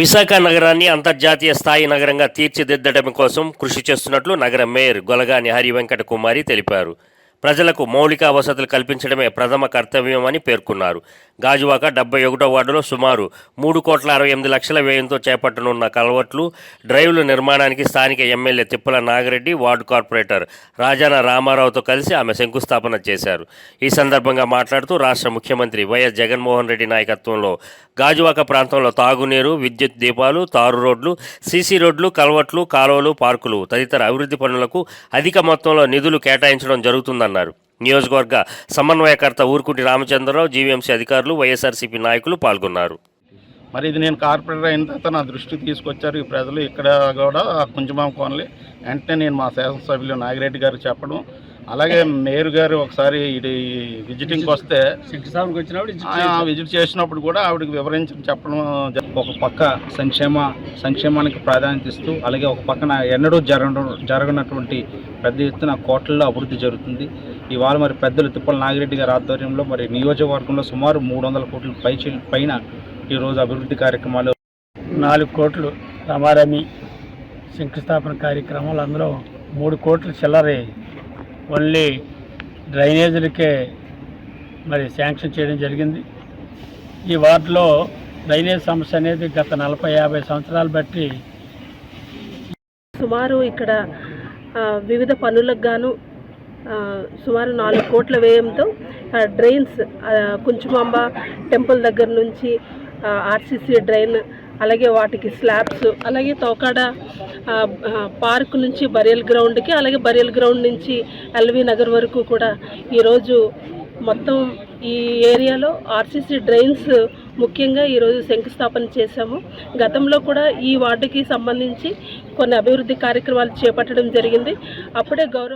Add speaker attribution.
Speaker 1: విశాఖ నగరాన్ని అంతర్జాతీయ స్థాయి నగరంగా తీర్చిదిద్దడం కోసం కృషి చేస్తున్నట్లు నగర మేయర్ గొలగాని హరి వెంకట కుమారి తెలిపారు. ప్రజలకు మౌలిక వసతులు కల్పించడమే ప్రథమ కర్తవ్యమని పేర్కొన్నారు. గాజువాక డెబ్బై ఒకటో వార్డులో సుమారు మూడు కోట్ల అరవై ఎనిమిది లక్షల వ్యయంతో చేపట్టనున్న కలవట్లు డ్రైవ్ల నిర్మాణానికి స్థానిక MLA Tippala Nagireddy ward corporator Rajana రామారావుతో కలిసి ఆమె శంకుస్థాపన చేశారు. ఈ సందర్భంగా మాట్లాడుతూ రాష్ట్ర ముఖ్యమంత్రి వైఎస్ జగన్మోహన్ రెడ్డి నాయకత్వంలో గాజువాక ప్రాంతంలో తాగునీరు విద్యుత్ దీపాలు తారు రోడ్లు సీసీ రోడ్లు కలవట్లు కాలువలు పార్కులు తదితర అభివృద్ధి పనులకు అధిక మొత్తంలో నిధులు కేటాయించడం జరుగుతుందన్నారు. నియోజకవర్గ సమన్వయకర్త ఊరుకుంటి రామచంద్రరావు జీవీఎంసీ అధికారులు వైఎస్ఆర్సీపీ నాయకులు పాల్గొన్నారు.
Speaker 2: మరి ఇది నేను కార్పొరేటర్ అయిన తర్వాత నా దృష్టికి తీసుకొచ్చారు ఈ ప్రజలు. ఇక్కడ కూడా కుంజమాం కోనలి. వెంటనే నేను మా శాసనసభ్యులు నాగిరెడ్డి గారు చెప్పడం అలాగే మేయర్ గారు ఒకసారి ఇది విజిటింగ్కి వస్తే విజిట్ చేసినప్పుడు కూడా ఆవిడకి వివరించి చెప్పడం
Speaker 3: ఒక పక్క సంక్షేమ సంక్షేమానికి ప్రాధాన్యత ఇస్తూ అలాగే ఒక పక్కన ఎన్నడూ జరగడం జరగనటువంటి పెద్ద ఎత్తున కోట్లలో అభివృద్ధి జరుగుతుంది. ఇవాళ మరి పెద్దలు తిప్పల నాగిరెడ్డి గారి ఆధ్వర్యంలో మరి నియోజకవర్గంలో సుమారు మూడు వందల కోట్ల పై పైన ఈరోజు అభివృద్ధి కార్యక్రమాలు
Speaker 4: నాలుగు కోట్లు రమారమి శంకుస్థాపన కార్యక్రమాలు అందులో మూడు కోట్లు చిల్లరే ఓన్లీ డ్రైనేజీలకే మరి శాంక్షన్ చేయడం జరిగింది. ఈ వార్డులో డ్రైనేజ్ సమస్య అనేది గత నలభై యాభై సంవత్సరాలు బట్టి
Speaker 5: సుమారు ఇక్కడ వివిధ పనులకు గాను సుమారు నాలుగు కోట్ల వ్యయంతో డ్రైన్స్ కుంచుమాంబ టెంపుల్ దగ్గర నుంచి ఆర్సీసీ డ్రైన్ అలాగే వాటికి స్లాబ్స్ అలాగే తోకాడ పార్క్ నుంచి బరియల్ గ్రౌండ్కి అలాగే బరియల్ గ్రౌండ్ నుంచి ఎల్వి నగర్ వరకు కూడా ఈరోజు మొత్తం ఈ ఏరియాలో ఆర్సీసీ డ్రైన్స్ ముఖ్యంగా ఈరోజు శంకుస్థాపన చేశాము. గతంలో కూడా ఈ వార్డుకి సంబంధించి కొన్ని అభివృద్ధి కార్యక్రమాలు చేపట్టడం జరిగింది. అప్పుడే గౌరవ